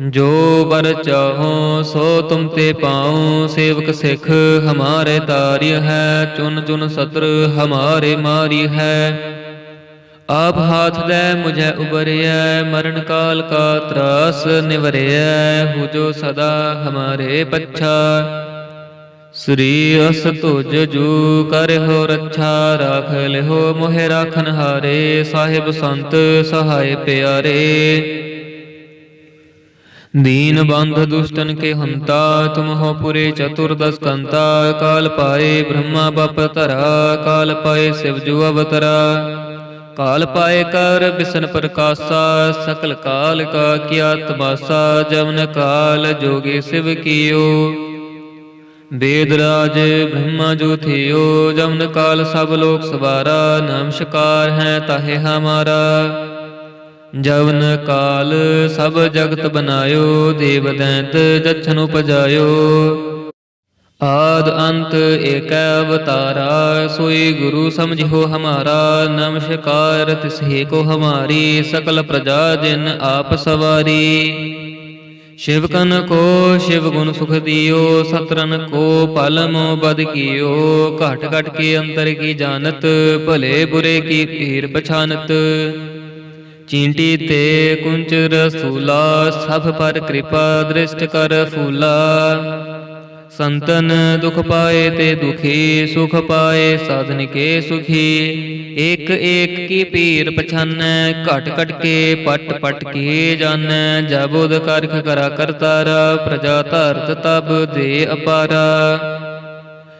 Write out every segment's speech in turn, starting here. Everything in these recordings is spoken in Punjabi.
ਜੋ ਬਰ ਚਾਹੋ ਸੋ ਤੁਮ ਤੇ ਪਾਉ, ਸੇਵਕ ਸਿੱਖ ਹਮਾਰੇ ਤਾਰਿਯ ਹੈ, ਚੁਨ ਚੁਨ ਸਤਰ ਹਮਾਰੇ ਮਾਰੀ ਹੈ। ਆਪ ਹਾਥ ਲੈ ਮੁਝੇ ਉਬਰਿਐ, ਮਰਨ ਕਾਲ ਕਾ ਤਰਾਸ ਨਿਵਰਿਐ, ਹੋ ਸਦਾ ਹਮਾਰੇ ਪੱਛਾ। ਸ੍ਰੀ ਅਸ ਤੁਜ ਜੂ ਕਰ ਰੱਛਾ, ਰਾਖ ਲਿਓ ਮੋਹਿ ਰਾਖਨ ਹਾਰੇ ਸਾਹਿਬ ਸੰਤ ਸਹਾਇ ਪਿਆਰੇ। दीन बंध दुष्टन के हंता तुम हो पुरे चतुर्दश कंता काल पाए ब्रह्मा बप तरा काल पाए शिव जु अवतरा काल पाए कर बिसन प्रकाशा सकल काल का किया तमाशा जवन काल जोगी शिव कियो वेदराज ब्रह्मा जो थियो जवन काल सब लोक सवारा नमस्कार है ताहे हमारा ਜਵਨ ਕਾਲ, ਸਭ ਜਗਤ ਬਨਾਇਓ ਦੇਵ ਦੈਂਤ ਜਛਨ ਉਪਜਾਇਓ। ਆਦ ਅੰਤ ਏਕੈ ਅਵਤਾਰਾ, ਸੋਈ ਗੁਰੂ ਸਮਝਿਓ ਹਮਾਰਾ ਨਮਸਕਾਰ ਤਿਸਹੀ ਕੋ ਹਮਾਰੀ, ਸਕਲ ਪ੍ਰਜਾ ਜਿਨ ਆਪ ਸਵਾਰੀ। ਸ਼ਿਵ ਸ਼ਿਵਕਨ ਕੋ ਸ਼ਿਵ ਗੁਣ ਸੁਖ ਦਿਓ ਸਤਰਨ ਕੋ ਪਲ ਮੋ ਬਦ ਕੀਓ। ਘਟ ਘਟ ਕੇ ਅੰਤਰ ਕੀ ਜਾਣਤ, ਭਲੇ ਬੁਰੇ ਕੀ ਪੀਰ ਪਛਾਨਤ। ਚੀਂਟੀ ਤੇ ਕੁੰਚ ਰਸੂਲਾ, ਸਭ ਪਰ ਕਿਰਪਾ ਦ੍ਰਿਸ਼ਟ ਕਰ ਫੂਲਾ। ਸੰਤਨ ਦੁਖ ਪਾਏ ਤੇ ਦੁਖੀ, ਸੁਖ ਪਾਏ ਸਾਧਨ ਕੇ ਸੁਖੀ। ਇੱਕ ਇੱਕ ਕੀ ਪੀਰ ਪਛਾਨੈ, ਘਟ ਘਟ ਕੇ ਪਟ ਪਟ ਕੇ ਜਾਣੈ ਜਬੁਦ ਕਰਖ ਕਰਾ ਕਰਤਾਰਾ, ਪ੍ਰਜਾ ਧਰਤ ਤਬ ਦੇ ਅਪਾਰਾ।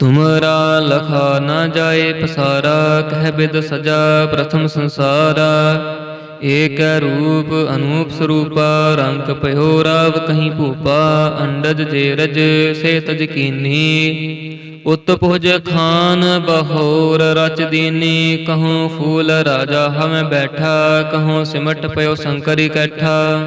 ਤੁਮਰਾ ਲਖਾ ਨਾ ਜਾਏ ਪਸਾਰਾ, ਕਹਿ ਬਿਦ ਸਜਾ ਪ੍ਰਥਮ ਸੰਸਾਰਾ। ਏਕ ਰੂਪ ਅਨੂਪ ਸਰੂਪਾ, ਰੰਗ ਭਇਓ ਰਾਵ ਕਹੀਂ ਭੂਪਾ, ਅੰਡਜ ਜੇ ਰਜ ਸੇ ਤਜ ਕੀਨੀ। ਉਤ ਖਾਨ ਬਹੋਰ ਰਚ ਦੀਨੀ, ਕਹੂੰ ਫੂਲ ਰਾਜਾ ਹਮੈ ਬੈਠਾ, ਕਹੂੰ ਸਿਮਟ ਪਇਓ ਸ਼ੰਕਰੀ ਕੈਠਾ।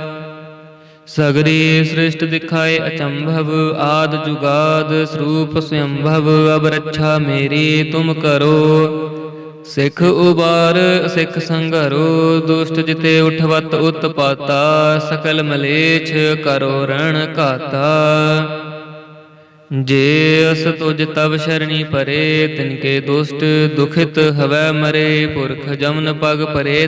ਸਗਰੀ ਸ੍ਰਿਸ਼ਟ ਦਿਖਾਏ ਅਚੰਭਵ, ਆਦ ਜੁਗਾਦ ਸਰੂਪ ਸਯੰਭਵ ਅਬ ਰੱਛਾ ਮੇਰੀ ਤੁਮ ਕਰੋ। ਸਿੱਖ ਉਬਾਰ, ਸਿੱਖ ਸੰਗਰੋ ਦੁਸ਼ਟ ਜਿਤੇ ਉਠਵਤ ਉਤਪਾਤਾ, ਸਕਲ ਮਲੇਛ ਕਰੋ ਰਣ ਘਾਤਾ। ਜੇ ਅਸ ਤੁਜ ਤਬ ਸ਼ਰਣੀ ਪਰੇ, ਤਿਨਕੇ ਦੁਸ਼ਟ ਦੁਖਿਤ ਹਵੈ ਮਰੇ, ਪੁਰਖ ਜਮਨ ਪਗ ਪਰੇ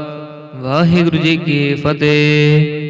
ਵਾਹਿਗੁਰੂ ਜੀ ਕੀ ਫਤਿਹ।